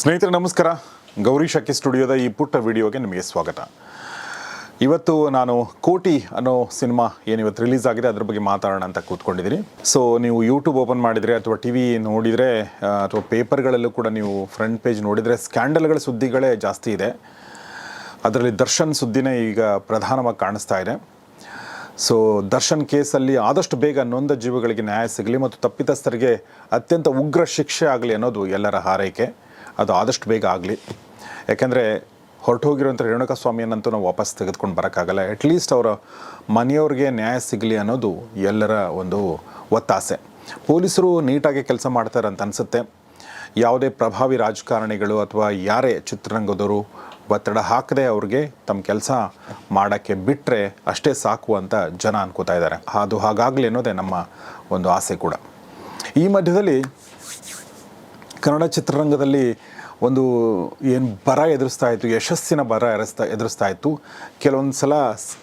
ಸ್ನೇಹಿತರೆ, ನಮಸ್ಕಾರ. ಗೌರಿ ಶಕಿ ಸ್ಟುಡಿಯೋದ ಈ ಪುಟ್ಟ ವಿಡಿಯೋಗೆ ನಿಮಗೆ ಸ್ವಾಗತ. ಇವತ್ತು ನಾನು ಕೋಟಿ ಅನ್ನೋ ಸಿನಿಮಾ ಏನಿವತ್ತು ರಿಲೀಸ್ ಆಗಿದೆ, ಅದ್ರ ಬಗ್ಗೆ ಮಾತಾಡೋಣ ಅಂತ ಕೂತ್ಕೊಂಡಿದ್ದೀನಿ. ಸೊ ನೀವು ಯೂಟ್ಯೂಬ್ ಓಪನ್ ಮಾಡಿದರೆ ಅಥವಾ ಟಿ ವಿ ನೋಡಿದರೆ ಅಥವಾ ಪೇಪರ್ಗಳಲ್ಲೂ ಕೂಡ ನೀವು ಫ್ರಂಟ್ ಪೇಜ್ ನೋಡಿದರೆ ಸ್ಕ್ಯಾಂಡಲ್ಗಳ ಸುದ್ದಿಗಳೇ ಜಾಸ್ತಿ ಇದೆ. ಅದರಲ್ಲಿ ದರ್ಶನ್ ಸುದ್ದಿನೇ ಈಗ ಪ್ರಧಾನವಾಗಿ ಕಾಣಿಸ್ತಾ ಇದೆ. ಸೊ ದರ್ಶನ್ ಕೇಸಲ್ಲಿ ಆದಷ್ಟು ಬೇಗ ನೊಂದ ಜೀವಗಳಿಗೆ ನ್ಯಾಯ ಸಿಗಲಿ ಮತ್ತು ತಪ್ಪಿತಸ್ಥರಿಗೆ ಅತ್ಯಂತ ಉಗ್ರ ಶಿಕ್ಷೆ ಆಗಲಿ ಅನ್ನೋದು ಎಲ್ಲರ ಹಾರೈಕೆ. ಅದು ಆದಷ್ಟು ಬೇಗ ಆಗಲಿ. ಯಾಕೆಂದರೆ ಹೊರಟೋಗಿರೋಂಥ ರೇಣುಕಾ ಸ್ವಾಮಿಯನ್ನಂತೂ ನಾವು ವಾಪಸ್ ತೆಗೆದುಕೊಂಡು ಬರೋಕ್ಕಾಗಲ್ಲ. ಅಟ್ಲೀಸ್ಟ್ ಅವರ ಮನೆಯವ್ರಿಗೆ ನ್ಯಾಯ ಸಿಗಲಿ ಅನ್ನೋದು ಎಲ್ಲರ ಒಂದು ಒತ್ತಾಸೆ. ಪೊಲೀಸರು ನೀಟಾಗಿ ಕೆಲಸ ಮಾಡ್ತಾರೆ ಅಂತ ಅನಿಸುತ್ತೆ. ಯಾವುದೇ ಪ್ರಭಾವಿ ರಾಜಕಾರಣಿಗಳು ಅಥವಾ ಯಾರೇ ಚಿತ್ರರಂಗದವರು ಒತ್ತಡ ಹಾಕದೆ ಅವ್ರಿಗೆ ತಮ್ಮ ಕೆಲಸ ಮಾಡೋಕ್ಕೆ ಬಿಟ್ಟರೆ ಅಷ್ಟೇ ಸಾಕು ಅಂತ ಜನ ಅನ್ಕೋತಾ ಇದ್ದಾರೆ. ಅದು ಹಾಗಾಗಲಿ ಅನ್ನೋದೇ ನಮ್ಮ ಒಂದು ಆಸೆ ಕೂಡ. ಈ ಮಧ್ಯದಲ್ಲಿ ಕನ್ನಡ ಚಿತ್ರರಂಗದಲ್ಲಿ ಒಂದು ಏನು ಬರ ಎದುರಿಸ್ತಾ ಇತ್ತು, ಯಶಸ್ಸಿನ ಬರ ಎದುರಿಸ್ತಾ ಎದುರಿಸ್ತಾ ಇತ್ತು. ಕೆಲವೊಂದು ಸಲ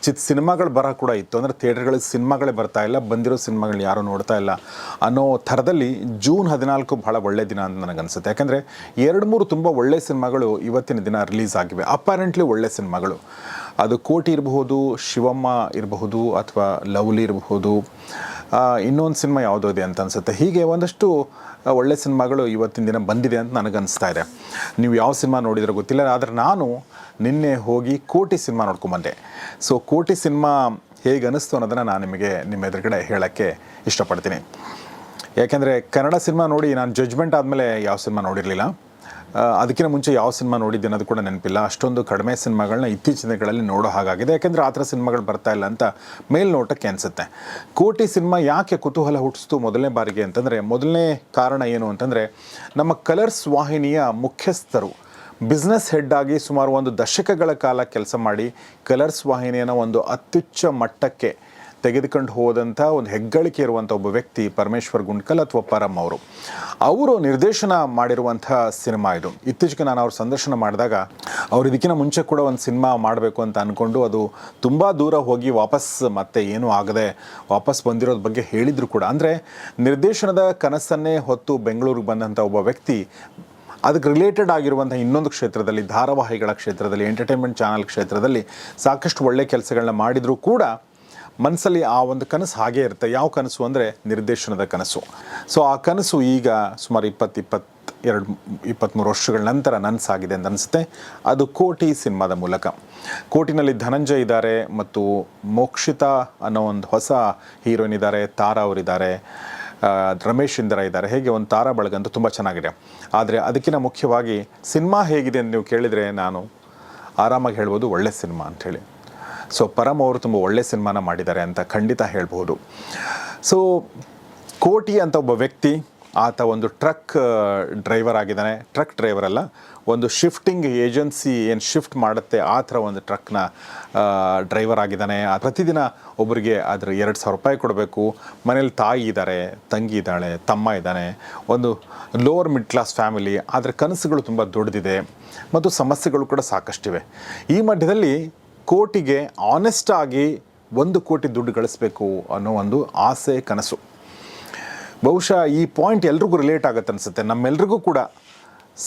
ಚಿತ್, ಸಿನಿಮಾಗಳ ಬರ ಕೂಡ ಇತ್ತು. ಅಂದರೆ ಥಿಯೇಟರ್ಗಳ ಸಿನಿಮಾಗಳೇ ಬರ್ತಾ ಇಲ್ಲ, ಬಂದಿರೋ ಸಿನಿಮಾಗಳನ್ನ ಯಾರೂ ನೋಡ್ತಾ ಇಲ್ಲ ಅನ್ನೋ ಥರದಲ್ಲಿ ಜೂನ್ ಹದಿನಾಲ್ಕು ಬಹಳ ಒಳ್ಳೆ ದಿನ ಅಂತ ನನಗನ್ಸುತ್ತೆ. ಯಾಕೆಂದರೆ ಎರಡು ಮೂರು ತುಂಬ ಒಳ್ಳೆ ಸಿನಿಮಾಗಳು ಇವತ್ತಿನ ದಿನ ರಿಲೀಸ್ ಆಗಿವೆ. ಅಪಾರೆಂಟ್ಲಿ ಒಳ್ಳೆ ಸಿನಿಮಾಗಳು. ಅದು ಕೋಟಿ ಇರಬಹುದು, ಶಿವಮ್ಮ ಇರಬಹುದು ಅಥವಾ ಲವ್ಲಿ ಇರಬಹುದು ಇನ್ನೊಂದು ಸಿನಿಮಾ ಯಾವುದೋ ಇದೆ ಅಂತ ಅನಿಸುತ್ತೆ. ಹೀಗೆ ಒಂದಷ್ಟು ಒಳ್ಳೆ ಸಿನಿಮಾಗಳು ಇವತ್ತಿನ ದಿನ ಬಂದಿದೆ ಅಂತ ನನಗನ್ನಿಸ್ತಾ ಇದೆ. ನೀವು ಯಾವ ಸಿನಿಮಾ ನೋಡಿದ್ರೆ ಗೊತ್ತಿಲ್ಲ, ಆದರೆ ನಾನು ನಿನ್ನೆ ಹೋಗಿ ಕೋಟಿ ಸಿನಿಮಾ ನೋಡ್ಕೊಂಬಂದೆ. ಸೊ ಕೋಟಿ ಸಿನಿಮಾ ಹೇಗೆ ಅನ್ನಿಸ್ತು ಅನ್ನೋದನ್ನು ನಾನು ನಿಮಗೆ ನಿಮ್ಮ ಎದುರುಗಡೆ ಹೇಳೋಕ್ಕೆ ಇಷ್ಟಪಡ್ತೀನಿ. ಯಾಕೆಂದರೆ ಕನ್ನಡ ಸಿನಿಮಾ ನೋಡಿ ನಾನು ಜಡ್ಜ್ಮೆಂಟ್ ಆದಮೇಲೆ ಯಾವ ಸಿನಿಮಾ ನೋಡಿರಲಿಲ್ಲ. ಅದಕ್ಕಿಂತ ಮುಂಚೆ ಯಾವ ಸಿನಿಮಾ ನೋಡಿದ್ದೆ ಅನ್ನೋದು ಕೂಡ ನೆನಪಿಲ್ಲ. ಅಷ್ಟೊಂದು ಕಡಿಮೆ ಸಿನಿಮಾಗಳನ್ನ ಇತ್ತೀಚಿನ ದಿನಗಳಲ್ಲಿ ನೋಡೋ ಹಾಗಾಗಿದೆ. ಯಾಕೆಂದರೆ ಆ ಥರ ಸಿನಿಮಾಗಳು ಬರ್ತಾ ಇಲ್ಲ ಅಂತ ಮೇಲ್ನೋಟಕ್ಕೆ ಅನಿಸುತ್ತೆ. ಕೋಟಿ ಸಿನಿಮಾ ಯಾಕೆ ಕುತೂಹಲ ಹುಟ್ಟಿಸ್ತು ಮೊದಲನೇ ಬಾರಿಗೆ ಅಂತಂದರೆ, ಮೊದಲನೇ ಕಾರಣ ಏನು ಅಂತಂದರೆ, ನಮ್ಮ ಕಲರ್ಸ್ ವಾಹಿನಿಯ ಮುಖ್ಯಸ್ಥರು ಬಿಸ್ನೆಸ್ ಹೆಡ್ ಆಗಿ ಸುಮಾರು ಒಂದು ದಶಕಗಳ ಕಾಲ ಕೆಲಸ ಮಾಡಿ ಕಲರ್ಸ್ ವಾಹಿನಿಯನ್ನು ಒಂದು ಅತ್ಯುಚ್ಚ ಮಟ್ಟಕ್ಕೆ ತೆಗೆದುಕೊಂಡು ಹೋದಂಥ ಒಂದು ಹೆಗ್ಗಳಿಕೆ ಇರುವಂಥ ಒಬ್ಬ ವ್ಯಕ್ತಿ ಪರಮೇಶ್ವರ್ ಗುಂಡ್ಕಲ್ ಅಥವಾ ಪರಮ್ ಅವರು. ಅವರು ನಿರ್ದೇಶನ ಮಾಡಿರುವಂಥ ಸಿನಿಮಾ ಇದು. ಇತ್ತೀಚೆಗೆ ನಾನು ಅವ್ರ ಸಂದರ್ಶನ ಮಾಡಿದಾಗ ಅವ್ರು ಇದಕ್ಕಿಂತ ಮುಂಚೆ ಕೂಡ ಒಂದು ಸಿನಿಮಾ ಮಾಡಬೇಕು ಅಂತ ಅಂದ್ಕೊಂಡು ಅದು ತುಂಬ ದೂರ ಹೋಗಿ ವಾಪಸ್ ಮತ್ತೆ ಏನೂ ಆಗದೆ ವಾಪಸ್ ಬಂದಿರೋದ್ರ ಬಗ್ಗೆ ಹೇಳಿದರು ಕೂಡ. ಅಂದರೆ ನಿರ್ದೇಶನದ ಕನಸನ್ನೇ ಹೊತ್ತು ಬೆಂಗಳೂರಿಗೆ ಬಂದಂಥ ಒಬ್ಬ ವ್ಯಕ್ತಿ ಅದಕ್ಕೆ ರಿಲೇಟೆಡ್ ಆಗಿರುವಂಥ ಇನ್ನೊಂದು ಕ್ಷೇತ್ರದಲ್ಲಿ, ಧಾರಾವಾಹಿಗಳ ಕ್ಷೇತ್ರದಲ್ಲಿ ಎಂಟರ್ಟೈನ್ಮೆಂಟ್ ಚಾನಲ್ ಕ್ಷೇತ್ರದಲ್ಲಿ ಸಾಕಷ್ಟು ಒಳ್ಳೆ ಕೆಲಸಗಳನ್ನ ಮಾಡಿದರೂ ಕೂಡ ಮನಸ್ಸಲ್ಲಿ ಆ ಒಂದು ಕನಸು ಹಾಗೆ ಇರುತ್ತೆ. ಯಾವ ಕನಸು ಅಂದರೆ ನಿರ್ದೇಶನದ ಕನಸು. ಸೊ ಆ ಕನಸು ಈಗ ಸುಮಾರು ಇಪ್ಪತ್ತು ಇಪ್ಪತ್ತು ಎರಡು ಇಪ್ಪತ್ತ್ಮೂರು ವರ್ಷಗಳ ನಂತರ ನನಸಾಗಿದೆ ಅಂತ ಅನಿಸುತ್ತೆ. ಅದು ಕೋಟಿ ಸಿನಿಮಾದ ಮೂಲಕ. ಕೋಟಿನಲ್ಲಿ ಧನಂಜಯ್ ಇದ್ದಾರೆ ಮತ್ತು ಮೋಕ್ಷಿತಾ ಅನ್ನೋ ಒಂದು ಹೊಸ ಹೀರೋಯಿನ್ ಇದ್ದಾರೆ. ತಾರಾ ಅವರಿದ್ದಾರೆ. ರಮೇಶ್ ಇಂದ್ರ ಇದ್ದಾರೆ. ಹೇಗೆ ಒಂದು ತಾರಾ ಬಳಗ ಅಂತ ತುಂಬ ಚೆನ್ನಾಗಿದೆ. ಆದರೆ ಅದಕ್ಕಿಂತ ಮುಖ್ಯವಾಗಿ ಸಿನಿಮಾ ಹೇಗಿದೆ ಅಂತ ನೀವು ಕೇಳಿದರೆ ನಾನು ಆರಾಮಾಗಿ ಹೇಳ್ಬೋದು ಒಳ್ಳೆ ಸಿನಿಮಾ ಅಂಥೇಳಿ ಸೊ ಪರಮ್ ಅವರು ತುಂಬ ಒಳ್ಳೆ ಸಿನಿಮಾನ ಮಾಡಿದ್ದಾರೆ ಅಂತ ಖಂಡಿತ ಹೇಳ್ಬೋದು. ಸೊ ಕೋಟಿ ಅಂತ ಒಬ್ಬ ವ್ಯಕ್ತಿ, ಆತ ಒಂದು ಟ್ರಕ್ ಡ್ರೈವರ್ ಆಗಿದ್ದಾನೆ. ಟ್ರಕ್ ಡ್ರೈವರ್ ಅಲ್ಲ, ಒಂದು ಶಿಫ್ಟಿಂಗ್ ಏಜೆನ್ಸಿ ಏನು ಶಿಫ್ಟ್ ಮಾಡುತ್ತೆ, ಆ ಥರ ಒಂದು ಟ್ರಕ್ನ ಡ್ರೈವರ್ ಆಗಿದ್ದಾನೆ. ಪ್ರತಿದಿನ ಒಬ್ಬರಿಗೆ ಅದ್ರ ಎರಡು ಸಾವಿರ ರೂಪಾಯಿ ಕೊಡಬೇಕು. ಮನೇಲಿ ತಾಯಿ ಇದ್ದಾರೆ, ತಂಗಿ ಇದ್ದಾಳೆ, ತಮ್ಮ ಇದ್ದಾನೆ. ಒಂದು ಲೋವರ್ ಮಿಡ್ ಕ್ಲಾಸ್ ಫ್ಯಾಮಿಲಿ, ಆದರೆ ಕನಸುಗಳು ತುಂಬ ದೊಡ್ಡದಿದೆ. ಮತ್ತು ಸಮಸ್ಯೆಗಳು ಕೂಡ ಸಾಕಷ್ಟಿವೆ. ಈ ಮಧ್ಯದಲ್ಲಿ ಕೋಟಿಗೆ ಆನೆಸ್ಟ್ ಆಗಿ ಒಂದು ಕೋಟಿ ದುಡ್ಡು ಗಳಿಸ್ಬೇಕು ಅನ್ನೋ ಒಂದು ಆಸೆ, ಕನಸು. ಬಹುಶಃ ಈ ಪಾಯಿಂಟ್ ಎಲ್ರಿಗೂ ರಿಲೇಟ್ ಆಗುತ್ತೆ ಅನಿಸುತ್ತೆ. ನಮ್ಮೆಲ್ರಿಗೂ ಕೂಡ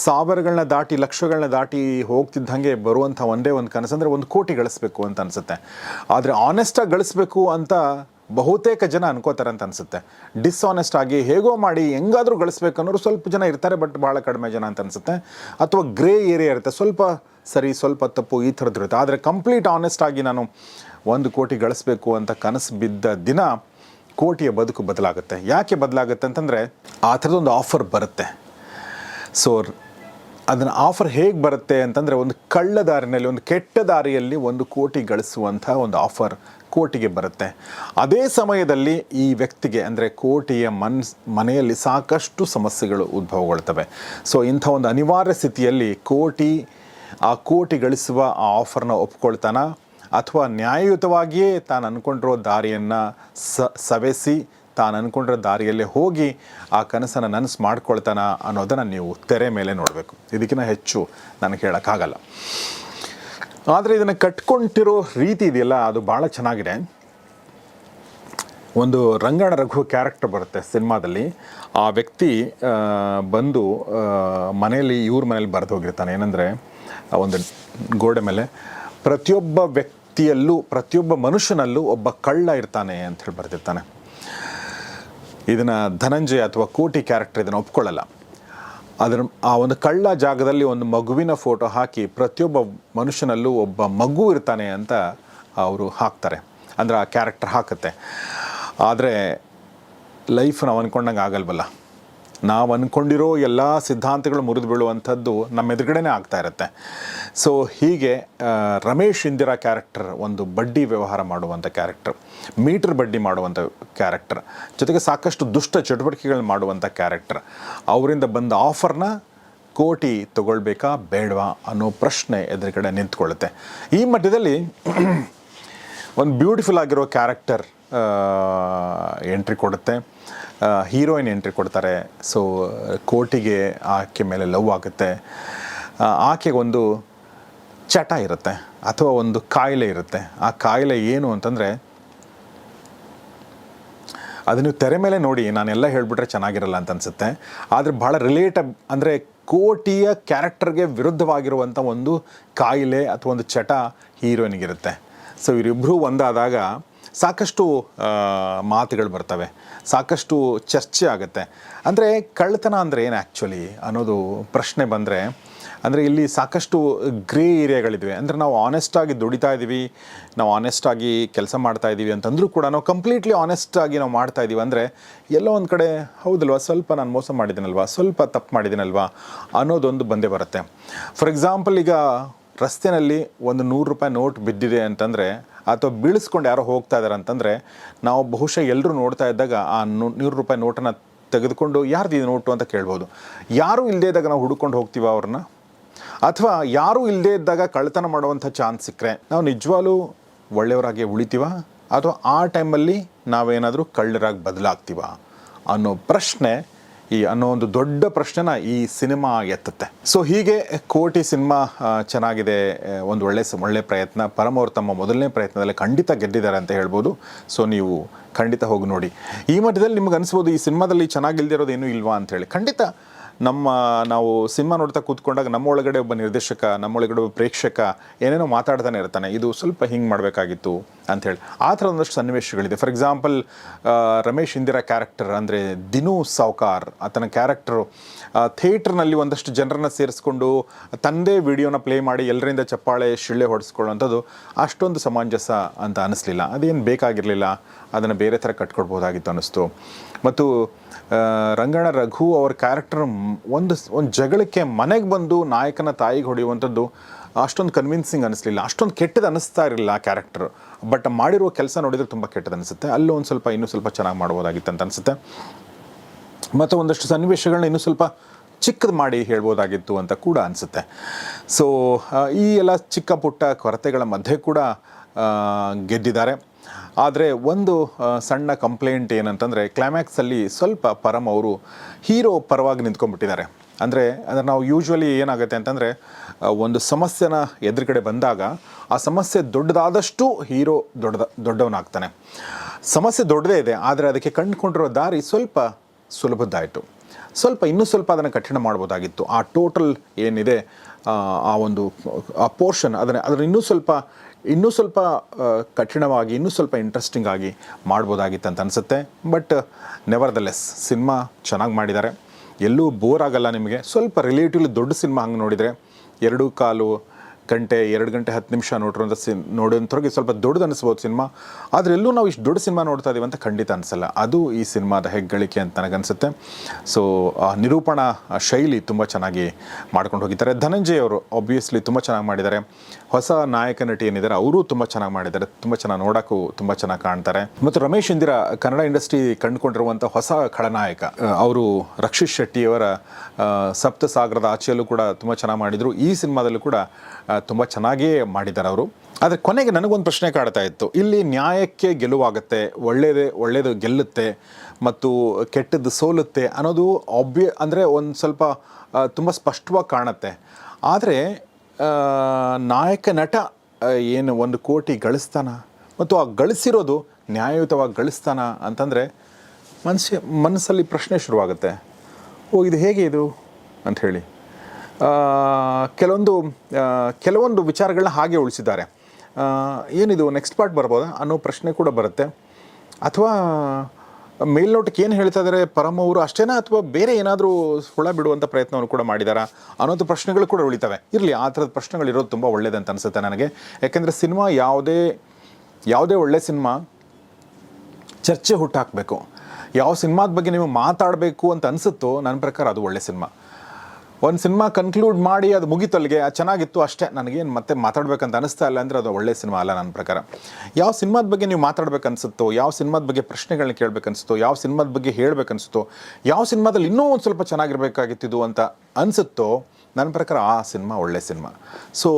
ಸಾವಿರಗಳನ್ನ ದಾಟಿ ಲಕ್ಷಗಳನ್ನ ದಾಟಿ ಹೋಗ್ತಿದ್ದಂಗೆ ಬರುವಂಥ ಒಂದೇ ಒಂದು ಕನಸು ಅಂದರೆ ಒಂದು ಕೋಟಿ ಗಳಿಸ್ಬೇಕು ಅಂತ ಅನಿಸುತ್ತೆ. ಆದರೆ ಆನೆಸ್ಟಾಗಿ ಗಳಿಸ್ಬೇಕು ಅಂತ ಬಹುತೇಕ ಜನ ಅನ್ಕೋತಾರೆ ಅಂತ ಅನಿಸುತ್ತೆ. ಡಿಸ್ಆನೆಸ್ಟ್ ಆಗಿ ಹೇಗೋ ಮಾಡಿ ಹೆಂಗಾದರೂ ಗಳಿಸ್ಬೇಕು ಅನ್ನೋರು ಸ್ವಲ್ಪ ಜನ ಇರ್ತಾರೆ ಬಟ್ ಭಾಳ ಕಡಿಮೆ ಜನ ಅಂತ ಅನಿಸುತ್ತೆ. ಅಥವಾ ಗ್ರೇ ಏರಿಯಾ ಇರುತ್ತೆ. ಸ್ವಲ್ಪ ಸರಿ, ಸ್ವಲ್ಪ ತಪ್ಪು, ಈ ಥರದ್ದು ಇರುತ್ತೆ. ಆದರೆ ಕಂಪ್ಲೀಟ್ ಆನೆಸ್ಟ್ ಆಗಿ ನಾನು ಒಂದು ಕೋಟಿ ಗಳಿಸ್ಬೇಕು ಅಂತ ಕನಸು ಬಿದ್ದ ದಿನ ಕೋಟಿಯ ಬದುಕು ಬದಲಾಗುತ್ತೆ. ಯಾಕೆ ಬದಲಾಗುತ್ತೆ ಅಂತಂದರೆ ಆ ಥರದೊಂದು ಆಫರ್ ಬರುತ್ತೆ. ಸೊ ಅದನ್ನು ಆಫರ್ ಹೇಗೆ ಬರುತ್ತೆ ಅಂತಂದರೆ ಒಂದು ಕಳ್ಳ ದಾರಿನಲ್ಲಿ ಒಂದು ಕೆಟ್ಟ ದಾರಿಯಲ್ಲಿ ಒಂದು ಕೋಟಿ ಗಳಿಸುವಂಥ ಒಂದು ಆಫರ್ ಕೋಟಿಗೆ ಬರುತ್ತೆ. ಅದೇ ಸಮಯದಲ್ಲಿ ಈ ವ್ಯಕ್ತಿಗೆ ಅಂದರೆ ಕೋಟಿಯ ಮನ್, ಮನೆಯಲ್ಲಿ ಸಾಕಷ್ಟು ಸಮಸ್ಯೆಗಳು ಉದ್ಭವಗೊಳ್ತವೆ. ಸೊ ಇಂಥ ಒಂದು ಅನಿವಾರ್ಯ ಸ್ಥಿತಿಯಲ್ಲಿ ಕೋಟಿ, ಆ ಕೋಟಿ ಗಳಿಸುವ ಆ ಆಫರ್ನ ಒಪ್ಕೊಳ್ತಾನ? ಅಥವಾ ನ್ಯಾಯಯುತವಾಗಿಯೇ ತಾನು ಅಂದ್ಕೊಂಡಿರೋ ದಾರಿಯನ್ನು ಸವೆಸಿ ತಾನು ಅಂದ್ಕೊಂಡಿರೋ ದಾರಿಯಲ್ಲೇ ಹೋಗಿ ಆ ಕನಸನ್ನು ನನಸು ಮಾಡ್ಕೊಳ್ತಾನ ಅನ್ನೋದನ್ನು ನೀವು ತೆರೆ ಮೇಲೆ ನೋಡಬೇಕು. ಇದಕ್ಕಿಂತ ಹೆಚ್ಚು ನನಗೆ ಹೇಳೋಕ್ಕಾಗಲ್ಲ. ಆದರೆ ಇದನ್ನು ಕಟ್ಕೊಂಡಿರೋ ರೀತಿ ಇದೆಯಲ್ಲ, ಅದು ಭಾಳ ಚೆನ್ನಾಗಿದೆ. ಒಂದು ರಂಗಣ ರಘು ಕ್ಯಾರೆಕ್ಟರ್ ಬರುತ್ತೆ ಸಿನಿಮಾದಲ್ಲಿ. ಆ ವ್ಯಕ್ತಿ ಬಂದು ಮನೆಯಲ್ಲಿ, ಇವ್ರ ಮನೇಲಿ ಬರೆದು ಹೋಗಿರ್ತಾನೆ. ಏನಂದರೆ, ಒಂದು ಗೋಡೆ ಮೇಲೆ ಪ್ರತಿಯೊಬ್ಬ ವ್ಯಕ್ತಿಯಲ್ಲೂ, ಪ್ರತಿಯೊಬ್ಬ ಮನುಷ್ಯನಲ್ಲೂ ಒಬ್ಬ ಕಳ್ಳ ಇರ್ತಾನೆ ಅಂತ ಹೇಳಿ ಬರೆದಿರ್ತಾನೆ. ಇದನ್ನು ಧನಂಜಯ ಅಥವಾ ಕೋಟಿ ಕ್ಯಾರೆಕ್ಟರ್ ಇದನ್ನು ಒಪ್ಕೊಳ್ಳಲ್ಲ. ಅದರ ಆ ಒಂದು ಕಳ್ಳ ಜಾಗದಲ್ಲಿ ಒಂದು ಮಗುವಿನ ಫೋಟೋ ಹಾಕಿ ಪ್ರತಿಯೊಬ್ಬ ಮನುಷ್ಯನಲ್ಲೂ ಒಬ್ಬ ಮಗು ಇರ್ತಾನೆ ಅಂತ ಅವರು ಹಾಕ್ತಾರೆ. ಅಂದರೆ ಆ ಕ್ಯಾರೆಕ್ಟರ್ ಹಾಕುತ್ತೆ. ಆದರೆ ಲೈಫ್ ನಾವು ಅಂದ್ಕೊಂಡಂಗೆ ಆಗಲ್ವಲ್ಲ. ನಾವು ಅಂದ್ಕೊಂಡಿರೋ ಎಲ್ಲ ಸಿದ್ಧಾಂತಗಳು ಮುರಿದು ಬೀಳುವಂಥದ್ದು ನಮ್ಮ ಎದುರುಗಡೆನೇ ಆಗ್ತಾ ಇರುತ್ತೆ. ಸೊ ಹೀಗೆ ರಮೇಶ್ ಇಂದಿರಾ ಕ್ಯಾರೆಕ್ಟರ್ ಒಂದು ಬಡ್ಡಿ ವ್ಯವಹಾರ ಮಾಡುವಂಥ ಕ್ಯಾರೆಕ್ಟರ್ ಮೀಟರ್ ಬಡ್ಡಿ ಮಾಡುವಂಥ ಕ್ಯಾರೆಕ್ಟರ್ ಜೊತೆಗೆ ಸಾಕಷ್ಟು ದುಷ್ಟ ಚಟುವಟಿಕೆಗಳನ್ನ ಮಾಡುವಂಥ ಕ್ಯಾರೆಕ್ಟರ್ ಅವರಿಂದ ಬಂದ ಆಫರ್ನ ಕೋಟಿ ತಗೊಳ್ಬೇಕಾ, ಬೇಡವಾ ಅನ್ನೋ ಪ್ರಶ್ನೆ ಎದುರುಗಡೆ ನಿಂತ್ಕೊಳ್ಳುತ್ತೆ. ಈ ಮಧ್ಯದಲ್ಲಿ ಒಂದು ಬ್ಯೂಟಿಫುಲ್ ಆಗಿರೋ ಕ್ಯಾರೆಕ್ಟರ್ ಎಂಟ್ರಿ ಕೊಡುತ್ತೆ. ಹೀರೋಯಿನ್ ಎಂಟ್ರಿ ಕೊಡ್ತಾರೆ. ಸೊ ಕೋಟಿಗೆ ಆಕೆ ಮೇಲೆ ಲವ್ ಆಗುತ್ತೆ. ಆಕೆಗೊಂದು ಚಟ ಇರುತ್ತೆ ಅಥವಾ ಒಂದು ಕಾಯಿಲೆ ಇರುತ್ತೆ. ಆ ಕಾಯಿಲೆ ಏನು ಅಂತಂದರೆ, ಅದು ನೀವು ತೆರೆ ಮೇಲೆ ನೋಡಿ, ನಾನೆಲ್ಲ ಹೇಳಿಬಿಟ್ರೆ ಚೆನ್ನಾಗಿರಲ್ಲ ಅಂತ ಅನಿಸುತ್ತೆ. ಆದರೆ ಭಾಳ ರಿಲೇಟ ಅಂದರೆ ಕೋಟಿಯ ಕ್ಯಾರೆಕ್ಟರ್ಗೆ ವಿರುದ್ಧವಾಗಿರುವಂಥ ಒಂದು ಕಾಯಿಲೆ ಅಥವಾ ಒಂದು ಚಟ ಹೀರೋಯಿನ್ಗಿರುತ್ತೆ. ಸೊ ಇವರಿಬ್ಬರೂ ಒಂದಾದಾಗ ಸಾಕಷ್ಟು ಮಾತುಗಳು ಬರ್ತವೆ. ಸಾಕಷ್ಟು ಚರ್ಚೆ ಆಗುತ್ತೆ. ಅಂದರೆ ಕಳ್ಳತನ ಅಂದರೆ ಏನು ಆ್ಯಕ್ಚುಲಿ ಅನ್ನೋದು ಪ್ರಶ್ನೆ ಬಂದರೆ, ಅಂದರೆ ಇಲ್ಲಿ ಸಾಕಷ್ಟು ಗ್ರೇ ಏರಿಯಾಗಳಿವೆ ಅಂದರೆ ನಾವು ಆನೆಸ್ಟಾಗಿ ದುಡಿತಾ ಇದ್ದೀವಿ ನಾವು ಆನೆಸ್ಟಾಗಿ ಕೆಲಸ ಮಾಡ್ತಾ ಇದ್ದೀವಿ ಅಂತಂದರೂ ಕೂಡ ನಾವು ಕಂಪ್ಲೀಟ್ಲಿ ಆನೆಸ್ಟಾಗಿ ನಾವು ಮಾಡ್ತಾ ಇದ್ದೀವಿ ಅಂದರೆ ಎಲ್ಲೋ ಒಂದು ಕಡೆ, ಹೌದಲ್ವಾ, ಸ್ವಲ್ಪ ನಾನು ಮೋಸ ಮಾಡಿದ್ದೀನಲ್ವಾ ಸ್ವಲ್ಪ ತಪ್ಪು ಮಾಡಿದ್ದೀನಲ್ವಾ ಅನ್ನೋದೊಂದು ಬಂದೇ ಬರುತ್ತೆ. ಫಾರ್ ಎಕ್ಸಾಂಪಲ್ ಈಗ ರಸ್ತೆಯಲ್ಲಿ ಒಂದು ನೂರು ರೂಪಾಯಿ ನೋಟ್ ಬಿದ್ದಿದೆ ಅಂತಂದರೆ ಅಥವಾ ಬೀಳಿಸ್ಕೊಂಡು ಯಾರೋ ಹೋಗ್ತಾ ಇದ್ದಾರೆ ಅಂತಂದರೆ ನಾವು ಬಹುಶಃ ಎಲ್ಲರೂ ನೋಡ್ತಾ ಇದ್ದಾಗ ಆ ನೂರು ರೂಪಾಯಿ ನೋಟನ್ನು ತೆಗೆದುಕೊಂಡು ಯಾರ್ದು ಇದು ನೋಟು ಅಂತ ಕೇಳ್ಬೋದು. ಯಾರೂ ಇಲ್ಲದೇ ಇದ್ದಾಗ ನಾವು ಹುಡುಕೊಂಡು ಹೋಗ್ತೀವ ಅವ್ರನ್ನ? ಅಥವಾ ಯಾರೂ ಇಲ್ಲದೇ ಇದ್ದಾಗ ಕಳ್ಳತನ ಮಾಡುವಂಥ ಚಾನ್ಸ್ ಸಿಕ್ಕರೆ ನಾವು ನಿಜವಾಗ್ಲೂ ಒಳ್ಳೆಯವರಾಗಿ ಉಳಿತೀವ? ಅಥವಾ ಆ ಟೈಮಲ್ಲಿ ನಾವೇನಾದರೂ ಕಳ್ಳರಾಗಿ ಬದಲಾಗ್ತೀವ ಅನ್ನೋ ಪ್ರಶ್ನೆ ಈ ಅನ್ನೋ ಒಂದು ದೊಡ್ಡ ಪ್ರಶ್ನೆನ ಈ ಸಿನಿಮಾ ಎತ್ತುತ್ತೆ. ಸೊ ಹೀಗೆ ಕೋಟಿ ಸಿನಿಮಾ ಚೆನ್ನಾಗಿದೆ ಒಂದು ಒಳ್ಳೆ ಒಳ್ಳೆ ಪ್ರಯತ್ನ. ಪರಮ್ ಅವರು ತಮ್ಮ ಮೊದಲನೇ ಪ್ರಯತ್ನದಲ್ಲಿ ಖಂಡಿತ ಗೆದ್ದಿದ್ದಾರೆ ಅಂತ ಹೇಳ್ಬೋದು. ಸೊ ನೀವು ಖಂಡಿತ ಹೋಗಿ ನೋಡಿ. ಈ ಮಧ್ಯದಲ್ಲಿ ನಿಮ್ಗೆ ಅನಿಸ್ಬೋದು, ಈ ಸಿನಿಮಾದಲ್ಲಿ ಚೆನ್ನಾಗಿಲ್ದಿರೋದು ಏನೂ ಇಲ್ವಾ ಅಂತೇಳಿ ಖಂಡಿತ ನಮ್ಮ ನಾವು ಸಿನಿಮಾ ನೋಡ್ತಾ ಕೂತ್ಕೊಂಡಾಗ ನಮ್ಮ ಒಳಗಡೆ ಒಬ್ಬ ನಿರ್ದೇಶಕ, ನಮ್ಮ ಒಳಗಡೆ ಒಬ್ಬ ಪ್ರೇಕ್ಷಕ ಏನೇನೋ ಮಾತಾಡ್ತಾನೆ ಇರ್ತಾನೆ. ಇದು ಸ್ವಲ್ಪ ಹಿಂಗೆ ಮಾಡಬೇಕಾಗಿತ್ತು ಅಂಥೇಳಿ ಆ ಥರ ಒಂದಷ್ಟು ಸನ್ನಿವೇಶಗಳಿದೆ for example Ramesh Indira character ಅಂದರೆ ದಿನು ಸಾವ್ಕಾರ್, ಆತನ ಕ್ಯಾರೆಕ್ಟರು ಥಿಯೇಟ್ರ್ನಲ್ಲಿ ಒಂದಷ್ಟು ಜನರನ್ನ ಸೇರಿಸ್ಕೊಂಡು ತಂದೆ ವಿಡಿಯೋನ ಪ್ಲೇ ಮಾಡಿ ಎಲ್ಲರಿಂದ ಚಪ್ಪಾಳೆ, ಶಿಳ್ಳೆ ಹೊಡೆಸ್ಕೊಳ್ಳೋವಂಥದ್ದು ಅಷ್ಟೊಂದು ಸಮಂಜಸ ಅಂತ ಅನ್ನಿಸ್ಲಿಲ್ಲ ಅದೇನು ಬೇಕಾಗಿರಲಿಲ್ಲ. ಅದನ್ನು ಬೇರೆ ಥರ ಕಟ್ಕೊಡ್ಬೋದಾಗಿತ್ತು ಅನ್ನಿಸ್ತು. ಮತ್ತು ರಂಗಣ ರಘು ಅವ್ರ ಕ್ಯಾರೆಕ್ಟರ್ ಒಂದು ಒಂದು ಜಗಳಕ್ಕೆ ಮನೆಗೆ ಬಂದು ನಾಯಕನ ತಾಯಿಗೆ ಹೊಡೆಯುವಂಥದ್ದು ಅಷ್ಟೊಂದು ಕನ್ವಿನ್ಸಿಂಗ್ ಅನಿಸ್ಲಿಲ್ಲ. ಅಷ್ಟೊಂದು ಕೆಟ್ಟದ್ದು ಅನಿಸ್ತಾ ಇರಲಿಲ್ಲ ಆ ಕ್ಯಾರೆಕ್ಟರ್ ಬಟ್ ಮಾಡಿರೋ ಕೆಲಸ ನೋಡಿದರೆ ತುಂಬ ಕೆಟ್ಟದ ಅನಿಸುತ್ತೆ. ಅಲ್ಲೂ ಒಂದು ಸ್ವಲ್ಪ ಇನ್ನೂ ಸ್ವಲ್ಪ ಚೆನ್ನಾಗಿ ಮಾಡ್ಬೋದಾಗಿತ್ತು ಅಂತ ಅನಿಸುತ್ತೆ. ಮತ್ತು ಒಂದಷ್ಟು ಸನ್ನಿವೇಶಗಳನ್ನ ಇನ್ನೂ ಸ್ವಲ್ಪ ಚಿಕ್ಕದು ಮಾಡಿ ಹೇಳ್ಬೋದಾಗಿತ್ತು ಅಂತ ಕೂಡ ಅನಿಸುತ್ತೆ. ಸೊ ಈ ಎಲ್ಲ ಚಿಕ್ಕ ಪುಟ್ಟ ಕೊರತೆಗಳ ಮಧ್ಯೆ ಕೂಡ ಗೆದ್ದಿದ್ದಾರೆ. ಆದರೆ ಒಂದು ಸಣ್ಣ ಕಂಪ್ಲೇಂಟ್ ಏನಂತಂದರೆ ಕ್ಲೈಮ್ಯಾಕ್ಸಲ್ಲಿ ಸ್ವಲ್ಪ ಪರಮ್ ಅವರು ಹೀರೋ ಪರವಾಗಿ ನಿಂತ್ಕೊಂಡ್ಬಿಟ್ಟಿದ್ದಾರೆ. ಅಂದರೆ ಅಂದರೆ ನಾವು ಯೂಶ್ವಲಿ ಏನಾಗುತ್ತೆ ಅಂತಂದರೆ ಒಂದು ಸಮಸ್ಯೆನ ಎದುರುಗಡೆ ಬಂದಾಗ ಆ ಸಮಸ್ಯೆ ದೊಡ್ಡದಾದಷ್ಟು ಹೀರೋ ದೊಡ್ಡದ ದೊಡ್ಡವನಾಗ್ತಾನೆ. ಸಮಸ್ಯೆ ದೊಡ್ಡದೇ ಇದೆ ಆದರೆ ಅದಕ್ಕೆ ಕಂಡುಕೊಂಡಿರೋ ದಾರಿ ಸ್ವಲ್ಪ ಸುಲಭದ್ದಾಯಿತು. ಸ್ವಲ್ಪ ಇನ್ನೂ ಸ್ವಲ್ಪ ಅದನ್ನು ಕಠಿಣ ಮಾಡ್ಬೋದಾಗಿತ್ತು. ಆ ಟೋಟಲ್ ಏನಿದೆ ಆ, ಒಂದು ಆ ಪೋರ್ಷನ್ ಅದನ್ನು ಅದನ್ನು ಇನ್ನೂ ಸ್ವಲ್ಪ ಇನ್ನೂ ಸ್ವಲ್ಪ ಕಠಿಣವಾಗಿ, ಇನ್ನೂ ಸ್ವಲ್ಪ ಇಂಟ್ರೆಸ್ಟಿಂಗ್ ಆಗಿ ಮಾಡ್ಬೋದಾಗಿತ್ತು ಅಂತ ಅನಿಸುತ್ತೆ. But nevertheless cinema ಚೆನ್ನಾಗಿ ಮಾಡಿದ್ದಾರೆ. ಎಲ್ಲೂ ಬೋರ್ ಆಗಲ್ಲ ನಿಮಗೆ. ಸ್ವಲ್ಪ ರಿಲೇಟಿವ್ಲಿ ದೊಡ್ಡ ಸಿನಿಮಾ ಹಂಗೆ ನೋಡಿದರೆ, ಎರಡು ಕಾಲು ಗಂಟೆ, ಎರಡು ಗಂಟೆ ಹತ್ತು ನಿಮಿಷ ನೋಡಿರೋಂಥ ಸಿನ್, ನೋಡೋಂಥವ್ರಿಗೆ ಸ್ವಲ್ಪ ದೊಡ್ಡದು ಅನಿಸ್ಬೋದು ಸಿನಿಮಾ. ಆದರೆ ಎಲ್ಲೂ ನಾವು ಇಷ್ಟು ದೊಡ್ಡ ಸಿನಿಮಾ ನೋಡ್ತಾ ಇದ್ದೀವಿ ಅಂತ ಖಂಡಿತ ಅನಿಸಲ್ಲ. ಅದು ಈ ಸಿನಿಮಾದ ಹೆಗ್ಗಳಿಕೆ ಅಂತ ನನಗನ್ಸುತ್ತೆ ಸೊ ನಿರೂಪಣಾ ಶೈಲಿ ತುಂಬ ಚೆನ್ನಾಗಿ ಮಾಡ್ಕೊಂಡು ಹೋಗಿದ್ದಾರೆ. ಧನಂಜಯ್ ಅವರು ಆಬ್ವಿಯಸ್ಲಿ ತುಂಬ ಚೆನ್ನಾಗಿ ಮಾಡಿದ್ದಾರೆ. ಹೊಸ ನಾಯಕ ನಟಿ ಏನಿದ್ದಾರೆ ಅವರು ತುಂಬ ಚೆನ್ನಾಗಿ ಮಾಡಿದ್ದಾರೆ. ತುಂಬ ಚೆನ್ನಾಗಿ ನೋಡೋಕ್ಕೂ ತುಂಬ ಚೆನ್ನಾಗಿ ಕಾಣ್ತಾರೆ. ಮತ್ತು ರಮೇಶ್ ಇಂದಿರಾ, ಕನ್ನಡ ಇಂಡಸ್ಟ್ರಿ ಕಂಡುಕೊಂಡಿರುವಂಥ ಹೊಸ ಖಳನಾಯಕ ಅವರು ರಕ್ಷಿತ್ ಶೆಟ್ಟಿಯವರ ಸಪ್ತಸಾಗರದ ಸಪ್ತ ಸಾಗರದ ಆಚೆಯಲ್ಲೂ ಕೂಡ ತುಂಬ ಚೆನ್ನಾಗಿ ಮಾಡಿದರು. ಈ ಸಿನಿಮಾದಲ್ಲೂ ಕೂಡ ತುಂಬ ಚೆನ್ನಾಗಿಯೇ ಮಾಡಿದ್ದಾರೆ ಅವರು. ಆದರೆ ಕೊನೆಗೆ ನನಗೊಂದು ಪ್ರಶ್ನೆ ಕಾಡ್ತಾ ಇತ್ತು. ಇಲ್ಲಿ ನ್ಯಾಯಕ್ಕೆ ಗೆಲುವಾಗುತ್ತೆ ಒಳ್ಳೆಯದೇ ಒಳ್ಳೆಯದು ಗೆಲ್ಲುತ್ತೆ, ಮತ್ತು ಕೆಟ್ಟದ್ದು ಸೋಲುತ್ತೆ ಅನ್ನೋದು ಆಬ್ವಿಯ ಅಂದರೆ ಒಂದು ಸ್ವಲ್ಪ ತುಂಬ ಸ್ಪಷ್ಟವಾಗಿ ಕಾಣುತ್ತೆ. ಆದರೆ ನಾಯಕ ನಟ ಏನು ಒಂದು ಕೋಟಿ ಗಳಿಸ್ತಾನ? ಮತ್ತು ಆ ಗಳಿಸಿರೋದು ನ್ಯಾಯಯುತವಾಗಿ ಗಳಿಸ್ತಾನ ಅಂತಂದರೆ ಮನಸ್ಸು ಮನಸ್ಸಲ್ಲಿ ಪ್ರಶ್ನೆ ಶುರುವಾಗುತ್ತೆ. ಓ, ಇದು ಹೇಗೆ ಇದು ಅಂಥೇಳಿ ಕೆಲವೊಂದು ಕೆಲವೊಂದು ವಿಚಾರಗಳನ್ನ ಹಾಗೆ ಉಳಿಸಿದ್ದಾರೆ. ಏನಿದು ನೆಕ್ಸ್ಟ್ ಪಾರ್ಟ್ ಬರ್ಬೋದಾ? ಅನ್ನೋ ಪ್ರಶ್ನೆ ಕೂಡ ಬರುತ್ತೆ. ಅಥವಾ ಮೇಲ್ನೋಟಕ್ಕೆ ಏನು ಹೇಳ್ತಾ ಇದ್ದಾರೆ ಪರಮ ಅವರು ಅಷ್ಟೇನಾ ಅಥವಾ ಬೇರೆ ಏನಾದರೂ ಹುಳ ಬಿಡುವಂಥ ಪ್ರಯತ್ನವನ್ನು ಕೂಡ ಮಾಡಿದಾರಾ? ಅನ್ನೋದು ಪ್ರಶ್ನೆಗಳು ಕೂಡ ಉಳಿತವೆ. ಇರಲಿ, ಆ ಥರದ ಪ್ರಶ್ನೆಗಳು ಇರೋದು ತುಂಬ ಒಳ್ಳೇದಂತ ಅನಿಸುತ್ತೆ ನನಗೆ. ಯಾಕೆಂದರೆ ಸಿನಿಮಾ ಯಾವುದೇ ಯಾವುದೇ ಒಳ್ಳೆ ಸಿನಿಮಾ ಚರ್ಚೆ ಹುಟ್ಟಾಕಬೇಕು. ಯಾವ ಸಿನಿಮಾದ ಬಗ್ಗೆ ನೀವು ಮಾತಾಡಬೇಕು ಅಂತ ಅನಿಸುತ್ತೋ, ನನ್ನ ಪ್ರಕಾರ ಅದು ಒಳ್ಳೆ ಸಿನಿಮಾ. ಒಂದು ಸಿನಿಮಾ ಕನ್ಕ್ಲೂಡ್ ಮಾಡಿ ಅದು ಮುಗಿತಲ್ಲಿಗೆ ಅದು ಚೆನ್ನಾಗಿತ್ತು ಅಷ್ಟೇ. ನನಗೇನು ಮತ್ತೆ ಮಾತಾಡ್ಬೇಕಂತ ಅನಿಸ್ತಾ ಇಲ್ಲ ಅಂದರೆ ಅದು ಒಳ್ಳೆ ಸಿನಿಮಾ ಅಲ್ಲ ನನ್ನ ಪ್ರಕಾರ. ಯಾವ ಸಿನಿಮಾದ ಬಗ್ಗೆ ನೀವು ಮಾತಾಡ್ಬೇಕನ್ಸುತ್ತೋ, ಯಾವ ಸಿನಿಮಾದ ಬಗ್ಗೆ ಪ್ರಶ್ನೆಗಳನ್ನ ಕೇಳಬೇಕನ್ಸುತ್ತೋ, ಯಾವ ಸಿನಿಮಾದ ಬಗ್ಗೆ ಹೇಳಬೇಕನ್ಸುತ್ತೋ, ಯಾವ ಸಿನಿಮಾದಲ್ಲಿ ಇನ್ನೂ ಒಂದು ಸ್ವಲ್ಪ ಚೆನ್ನಾಗಿರ್ಬೇಕಾಗಿತ್ತಿದು ಅಂತ ಅನಿಸುತ್ತೋ, ನನ್ನ ಪ್ರಕಾರ ಆ ಸಿನಿಮಾ ಒಳ್ಳೆ ಸಿನಿಮಾ. ಸೊ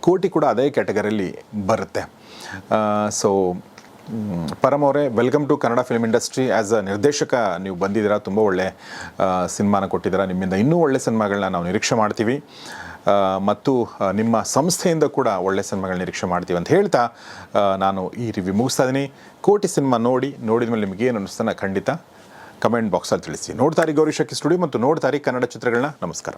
ಕೋಟಿ ಕೂಡ ಅದೇ ಕ್ಯಾಟಗರಿಯಲ್ಲಿ ಬರುತ್ತೆ. ಸೊ ಪರಮ್ ಅವರೇ welcome to Kannada film industry as a ನಿರ್ದೇಶಕ, ನೀವು ಬಂದಿದ್ದೀರಾ, ತುಂಬ ಒಳ್ಳೆ ಸಿನಿಮಾನ ಕೊಟ್ಟಿದ್ದೀರಾ ನಿಮ್ಮಿಂದ. ಇನ್ನೂ ಒಳ್ಳೆ ಸಿನಿಮಾಗಳನ್ನ ನಾವು ನಿರೀಕ್ಷೆ ಮಾಡ್ತೀವಿ. ಮತ್ತು ನಿಮ್ಮ ಸಂಸ್ಥೆಯಿಂದ ಕೂಡ ಒಳ್ಳೆ ಸಿನಿಮಾಗಳ ನಿರೀಕ್ಷೆ ಮಾಡ್ತೀವಿ ಅಂತ ಹೇಳ್ತಾ ನಾನು ಈ ರಿವ್ಯೂ ಮುಗಿಸ್ತಾ ಇದ್ದೀನಿ. ಕೋಟಿ ಸಿನಿಮಾ ನೋಡಿ, ನೋಡಿದ ಮೇಲೆ ನಿಮಗೆ ಏನು ಅನ್ನಿಸ್ತಾನೆ ಖಂಡಿತ ಕಮೆಂಟ್ ಬಾಕ್ಸಲ್ಲಿ ತಿಳಿಸಿ. ನೋಡ್ತಾರೆ ಗೌರಿ ಶಕ್ಕಿ ಸ್ಟುಡಿಯೋ ಮತ್ತು ನೋಡ್ತಾರೆ ಕನ್ನಡ ಚಿತ್ರಗಳನ್ನ. ನಮಸ್ಕಾರ.